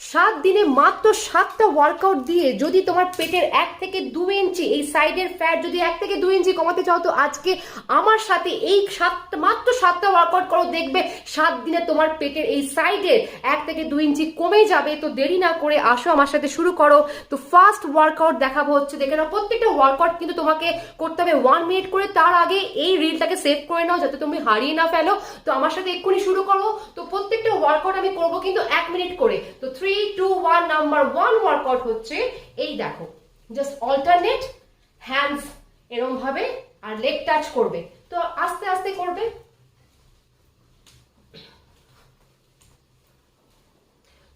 সাত দিনে মাত্র সাতটা ওয়ার্কআউট দিয়ে যদি তোমার পেটের এক থেকে দু ইঞ্চি, এই সাইডের ফ্যাট যদি এক থেকে দু ইঞ্চি কমাতে চাও, তো আজকে আমার সাথে এই সাতটা মাত্র সাতটা ওয়ার্কআউট করো, দেখবে সাত দিনে তোমার পেটের এই সাইডের এক থেকে দু ইঞ্চি কমে যাবে। তো দেরি না করে আসো আমার সাথে শুরু করো। তো ফার্স্ট ওয়ার্কআউট দেখাবো হচ্ছে, দেখে নাও, প্রত্যেকটা ওয়ার্কআউট কিন্তু তোমাকে করতে হবে ওয়ান মিনিট করে। তার আগে এই রিলটাকে সেভ করে নাও, যাতে তুমি হারিয়ে না ফেলো। তো আমার সাথে এক্ষুনি শুরু করো। তো প্রত্যেকটা ওয়ার্কআউট আমি করব কিন্তু এক মিনিট করে। তো three two one number one workout হচ্ছে এই দেখো। জাস্ট অল্টারনেট হ্যান্ডস এরম ভাবে আর লেগ টাচ করবে। তো আস্তে আস্তে করবে।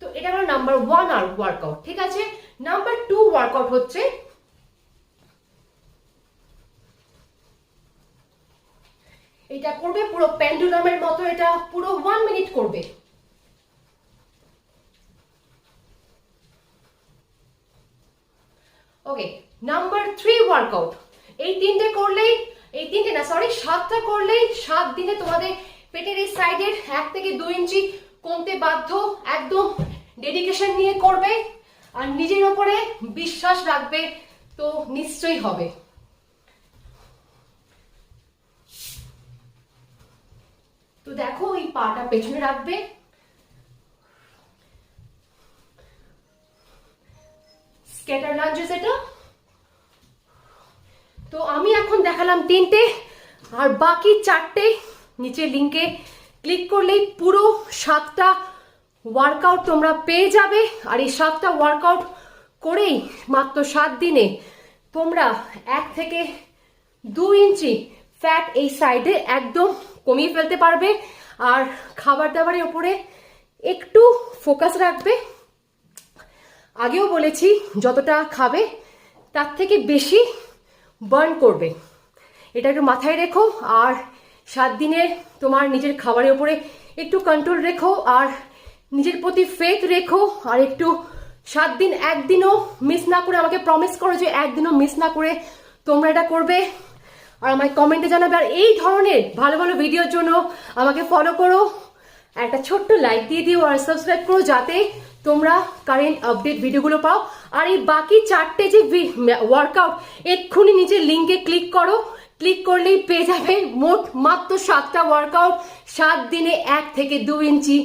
তো এটা হলো নাম্বার ওয়ান আর ওয়ার্কআউট ঠিক আছে? নাম্বার টু ওয়ার্কআউট হচ্ছে এটা করবে পুরো পেন্ডুলামের মতো, এটা পুরো ওয়ান মিনিট করবে। ওকে নাম্বার থ্রি ওয়ার্কআউট এই তিনটে করলেই, এই তিনটে না সরি সাতটা করলেই সাত দিনে তোমাদের পেটের এই সাইডের এক থেকে দুই ইঞ্চি কমতে বাধ্য, একদম ডেডিকেশন নিয়ে করবে আর নিজের ওপরে বিশ্বাস রাখবে, তো নিশ্চয়ই হবে। তো দেখো, এই পাটা পেছনে রাখবে। স্কেটার লাঞ্চেস এটা তো। আমি এখন দেখালাম তিনটে, আর বাকি চারটে নিচে লিঙ্কে ক্লিক করলেই পুরো সাতটা ওয়ার্কআউট তোমরা পেয়ে যাবে। আর এই সাতটা ওয়ার্কআউট করেই মাত্র সাত দিনে তোমরা এক থেকে দু ইঞ্চি ফ্যাট এই সাইডে একদম কমিয়ে ফেলতে পারবে। আর খাবার দাবারের উপরে একটু ফোকাস রাখবে। আগেও বলেছি, যতটা খাবে, তার থেকে বেশি বার্ন করবে। এটা একটু মাথায় রেখো, আর সাত দিনে তোমার নিজের খাবারের উপরে একটু কন্ট্রোল রেখো, আর নিজের প্রতি ফেথ রেখো, আর একটু সাত দিন একদিনও মিস না করে আমাকে প্রমিস করো যে একদিনও মিস না করে তোমরা এটা করবে। আর আমায় কমেন্টে জানাবে, আর এই ধরনের ভালো ভালো ভিডিওর জন্য আমাকে ফলো করো। একটা ছোট্ট লাইক দিয়ে দিও আর সাবস্ক্রাইব করো যাতে তোমরা কারেন্ট আপডেট ভিডিওগুলো পাও। আর এই বাকি চারটে যে ওয়ার্কআউট এক্ষুনি নিচে লিঙ্কে ক্লিক করো। ক্লিক করলেই পেয়ে যাবে মোট মাত্র সাতটা ওয়ার্কআউট সাত দিনে এক থেকে দু ইঞ্চি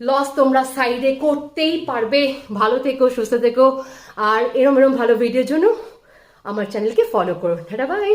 লস তোমরা সাইডে করতেই পারবে। ভালো থেকো, সুস্থ থেকো। আর এরম এরম ভালো ভিডিওর জন্য আমার চ্যানেলকে ফলো করো। Tata bye